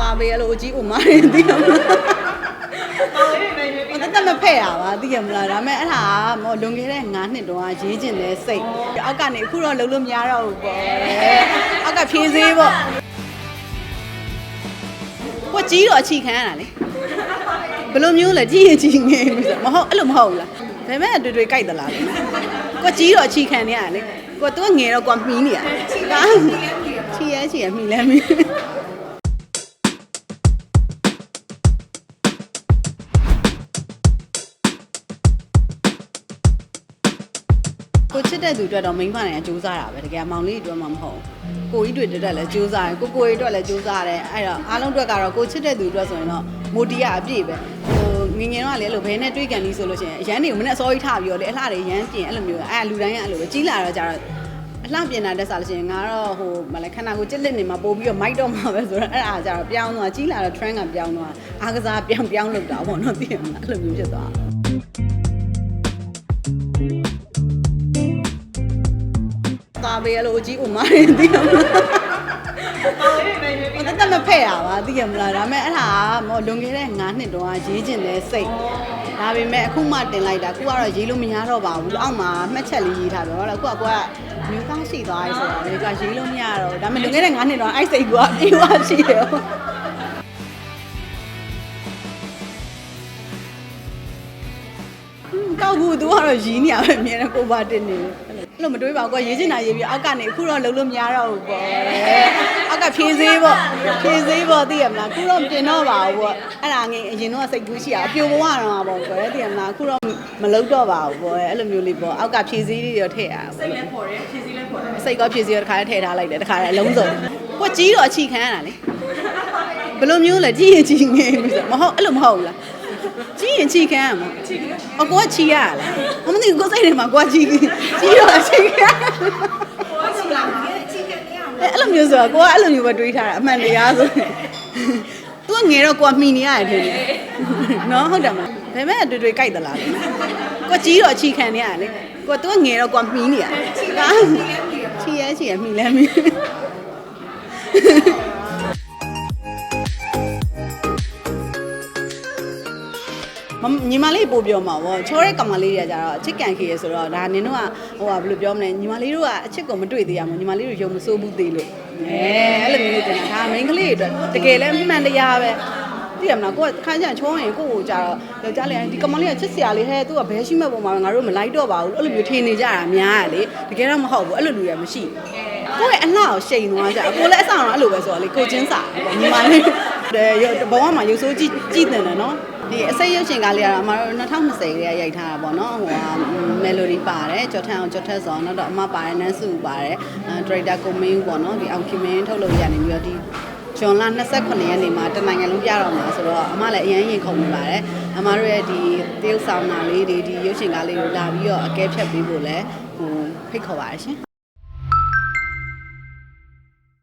သားပေးရလို့အကြီးဥမားတယ်သိရမလားဟိုတက်တက်မဖက်ရပါသိရမလားဒါပေမဲ့အဲ့ဒါကမောလွန်ခဲ့တဲ့9နှစ်တုန်းကရေးကျင်တဲ့စိတ်အောက်ကနေအခုတော့လုံးလို့မရတော့ဘူးပေါ့အောက်ကဖြေးသေးပေါ့ကိုကြီးတော့အချီခံရတာလေဘယ်လိုမျိုးလဲကြီးရင်ကြီးငယ်ပြီဆိုမဟုတ်အဲ့လိုမဟုတ်ဘူးလားဒါပေမဲ့အတွေ့တွေ့ကြိုက်သလားလေကိုကြီးတော့အချီခံနေရတာလေကိုသူကငယ်တော့ကွာမီးနေရတာချီရဲချီရဲမိလဲမိ ကိုချစ်တဲ့သူအတွက်တော့မိန်းမနိုင်အကျိုးစားတာပဲတကယ်မောင်လေးအတွက်မှမဟုတ်ဘူးကိုကြီးတွေတက်တက်လည်းကျိုးစားတယ်ကိုကိုကြီးအတွက်လည်းကျိုးစားတယ်အဲ့တော့အားလုံးအတွက်ကတော့ကိုချစ်တဲ့သူအတွက်ဆိုရင်တော့မိုတီယာအပြည့်ပဲဟိုငငယ်တော့လည်းအဲ့လိုဘဲနဲ့တွေးကန်ပြီးဆိုလို့ရှိရင်အရန်တွေကိုမနဲ့အစောကြီးထပြီးတော့လေအလှတွေရမ်းပြင်အဲ့လိုမျိုးအဲ့လူတိုင်းကအဲ့လိုပဲကြီးလာတော့ကြတော့အလှပြင်တာတက်စားလို့ရှိရင်ငါတော့ဟိုမလဲခန္ဓာကိုယ်ကြက်လက်နေမှာပို့ပြီးတော့မိုက်တော့မှာပဲဆိုတော့အဲ့အားကြတော့ပြောင်းသွားကြီးလာတော့ trend ကပြောင်းသွားအားကစားပြောင်းပြောင်းလုပ်တာပေါ့နော်သိရမလားအဲ့လိုမျိုးဖြစ်သွားသား ပေးရလို့အကြီးဥမားတယ်သိရမလားဟိုတက်တက်မဖက်ရပါသိရမလားဒါပေမဲ့အဲ့ဒါကမောလွန်ခဲ့တဲ့9နှစ်တုန်းကရေးကျင်တဲ့စိတ်ဒါပေမဲ့အခုမှတင်လိုက်တာအခုကတော့ရေးလို့မရတော့ပါဘူးအောက်မှာမှတ်ချက်လေးရေးထားတယ်ဟုတ်လားအခုကကိုကမျိုးသားရှိသွားပြီဆိုတော့လေကရေးလို့မရတော့ဒါပေမဲ့လွန်ခဲ့တဲ့9နှစ်တုန်းကအဲ့စိတ်ကအပြေဝရှိတယ်ကောက်ဘူးသူကတော့ရီးနေရပဲအမြဲတမ်းကိုပါတင်နေတယ် အဲ့လိုမတွေးပါဘူးကွာရေးချင်တာရေးပြီးအောက်ကနေအခုတော့လုံးလို့မရတော့ဘူးပေါ့အောက်ကဖြေးသေးပေါ့ဖြေးသေးပေါ့သိရမလားအခုတော့ပြင်တော့ပါဘူးပေါ့အဲ့ဒါငယ်အရင်တော့စိတ်ကူးရှိရအပြိုဘဝတော့ပေါ့ကွယ်သိရမလားအခုတော့မလုံးတော့ပါဘူးပေါ့အဲ့လိုမျိုးလေးပေါ့အောက်ကဖြေးသေးလေးတော့ထည့်ရအောင်စိတ်လည်းပေါ်တယ်ဖြေးသေးလည်းပေါ်တယ်စိတ်ကဖြေးသေးတော့တစ်ခါတည်းထည့်ထားလိုက်တယ်တစ်ခါတည်းအလုံးစုံကိုကြီးတော့အချီခံရတာလေဘယ်လိုမျိုးလဲကြီးရင်ကြီးငယ်ပြီဆိုမဟုတ်အဲ့လိုမဟုတ်ဘူးလား ကြီးရင်ချီခံရမှာအကိုကချီရလားအမသိကိုစိတ်ထဲမှာကိုကချီကြီးတော့ချီခံအဲ့လိုမျိုးဆိုတော့ကိုကအဲ့လိုမျိုးပဲတွေးထားတာအမှန်တရားဆိုသူကငယ်တော့ကိုကမှီနေရတယ်ထင်တယ်နော်ဟုတ်တယ်မလားဒါပေမဲ့တွေ့တွေ့ကြိုက်သလားကိုကြီးတော့ချီခံနေရတယ်လေကိုသူကငယ်တော့ကိုကမှီနေရတယ်ချီရဲချီရဲမှီလဲမှီမ ညီမလေးပို့ပြောမှာဗောချောတဲ့ကောင်မလေးတွေကကြတော့အချစ်ကန်ခေရဆိုတော့ဒါနင်တို့ကဟိုကဘယ်လိုပြောမလဲညီမလေးတို့ကအချစ်ကိုမတွေ့သေးရမို့ညီမလေးတို့ယုံမစိုးဘူးသေးလို့အဲအဲ့လိုမျိုးလေးတင်တာဒါမိန်းကလေးတွေအတွက်တကယ်လည်းမှန်တရားပဲသိရမလားကိုကခါကျရင်ချောရင်ကိုကိုကြတော့ယောက်ျားလေးဒီကောင်မလေးကချစ်စရာလေးဟဲ့သူကဘဲရှိမဲ့ပုံမှာငါတို့မလိုက်တော့ပါဘူးအဲ့လိုမျိုးထင်နေကြတာများရလေတကယ်တော့မဟုတ်ဘူးအဲ့လိုလူရမရှိကိုယ့်ရဲ့အလှကိုရှိန်သွားကြကိုလည်းအဆောင်တော့အဲ့လိုပဲဆိုတော့လေကိုချင်းစာပေါ့ညီမလေး ဘဝမှာရုပ်ဆိုးကြည့်ကြည့်တယ်နော်ဒီအစိတ်ရုပ်ရှင်ကားလေးကတော့အမတို့2020ကရိုက်ထားတာပေါ့နော်ဟိုဟာမယ်လိုဒီပါတယ်ကျော်ထန်းအောင်ကျော်ထက်စောနောက်တော့အမပါတယ်နန်းစုပါတယ်အဲဒရိုက်တာကိုမင်းဦးပေါ့နော်ဒီအောင်ခင်မင်းထုတ်လို့ရနေပြီးတော့ဒီဂျွန်လာ28ရက်နေ့မှာတနိုင်ငံလုံးပြတော့မှာဆိုတော့အမလည်းအရင်ရင်ခုန်နေပါတယ်အမတို့ရဲ့ဒီတရုတ်ဆောင်နာလေးတွေဒီရုပ်ရှင်ကားလေးကိုလာပြီးတော့အကဲဖြတ်ပေးဖို့လည်းဟိုဖိတ်ခေါ်ပါတယ်ရှင်